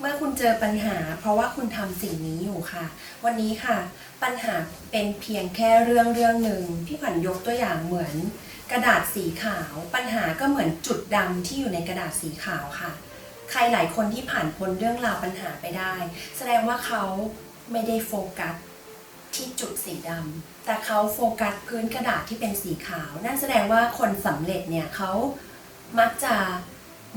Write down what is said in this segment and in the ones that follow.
เมื่อคุณเจอปัญหา เพราะว่าคุณทำสิ่งนี้อยู่ค่ะ วันนี้ค่ะ ปัญหาเป็นเพียงแค่เรื่องเรื่องหนึ่งพี่ขวัญยกตัวอย่างเหมือน กระดาษสีขาว ปัญหาก็เหมือนจุดดำที่อยู่ในกระดาษสีขาวค่ะ ใครหลายคนที่ผ่านพ้นเรื่องราวปัญหาไปได้ แสดงว่าเขาไม่ได้โฟกัสที่จุดสีดำแต่เขาโฟกัสพื้นกระดาษที่เป็นสีขาว นั่นแสดงว่าคนสำเร็จเนี่ยเขามักจะ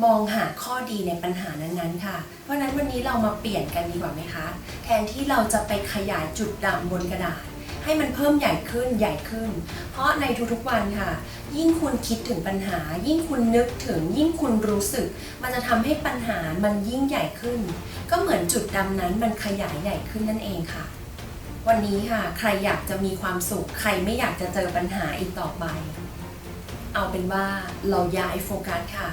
มองหาข้อดีในปัญหานั้นๆ ค่ะ เพราะฉะนั้นวันนี้เรามาเปลี่ยนกันดีกว่าไหมคะ แทนที่เราจะไปขยายจุดดำบนกระดาษ ให้มันเพิ่มใหญ่ขึ้นใหญ่ขึ้น เพราะในทุกๆวันค่ะ ยิ่งคุณคิดถึงปัญหา ยิ่งคุณนึกถึง ยิ่งคุณรู้สึก มันจะทำให้ปัญหามันยิ่งใหญ่ขึ้น ก็เหมือนจุดดำนั้นมันขยายใหญ่ขึ้นนั่นเองค่ะ วันนี้ค่ะ ใครอยากจะมีความสุข ใครไม่อยากจะเจอปัญหาอีกต่อไป เอาเป็นว่าเราย้ายโฟกัสค่ะ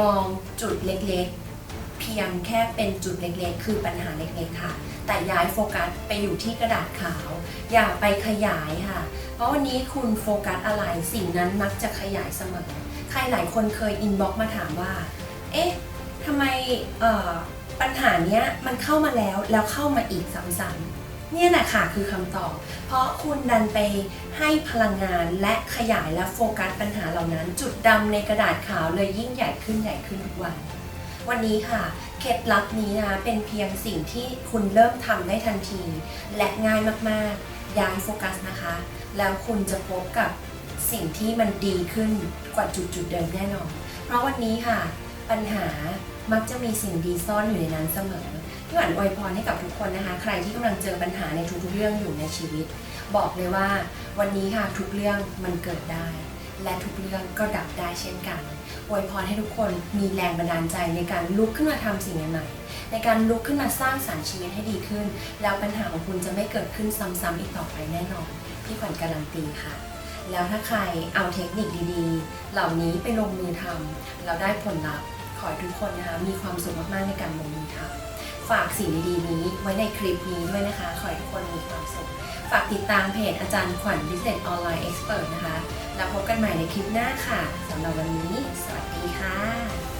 มองจุดเล็กๆ เพียงแค่เป็นจุดเล็กๆ คือปัญหาเล็กๆค่ะ แต่ย้ายโฟกัสไปอยู่ที่กระดาษขาว อย่าไปขยายค่ะ เพราะวันนี้คุณโฟกัสอะไรสิ่งนั้นมักจะขยายเสมอ ใครหลายคนเคยอินบ็อกมาถามว่า เอ๊ะทำไมปัญหาเนี้ยมันเข้ามาแล้วแล้วเข้ามาอีกซ้ำๆ เนี่ยแหละค่ะคือคำตอบ เพราะคุณดันไปให้พลังงานและขยายและโฟกัสปัญหาเหล่านั้น จุดดำในกระดาษขาวเลยยิ่งใหญ่ขึ้นใหญ่ขึ้นทุกวัน วันนี้ค่ะ เคล็ดลับนี้นะเป็นเพียงสิ่งที่คุณเริ่มทำได้ทันที และง่ายมากๆย้ายโฟกัสนะคะ แล้วคุณจะพบกับสิ่งที่มันดีขึ้นกว่าจุดจุดๆเดิมแน่นอน เพราะวันนี้ค่ะ ปัญหา มักจะมีสิ่งดีซ่อนอยู่ในนั้นเสมอพี่หวันอวยพรให้กับทุกคนนะคะ ใครที่กำลังเจอปัญหาในทุกๆเรื่องอยู่ในชีวิต บอกเลยว่า วันนี้ค่ะทุกเรื่องมันเกิดได้ และทุกเรื่องก็ดับได้เช่นกันอวยพรให้ทุกคนมีแรงบันดาลใจในการลุกขึ้นมาทำสิ่งใหม่ๆในการลุกขึ้นมาสร้างสรรค์ชีวิตให้ดีขึ้น แล้วปัญหาของคุณจะไม่เกิดขึ้นซ้ำๆอีกต่อไปแน่นอน พี่ขวัญการันตีค่ะ แล้วถ้าใครเอาเทคนิคดีๆ เหล่านี้ไปลงมือทำแล้วได้ผลลัพธ์ ขอให้ทุกคนนะคะมีความสุขมากๆในการลงมือทำฝากสิ่งดีๆนี้ไว้ในคลิปนี้ด้วยนะคะ ขอให้ทุกคนมีความสุข ฝากติดตามเพจอาจารย์ขวัญ Business Online Expert นะคะ แล้วพบกันใหม่ในคลิปหน้าค่ะสำหรับวันนี้ สวัสดีค่ะ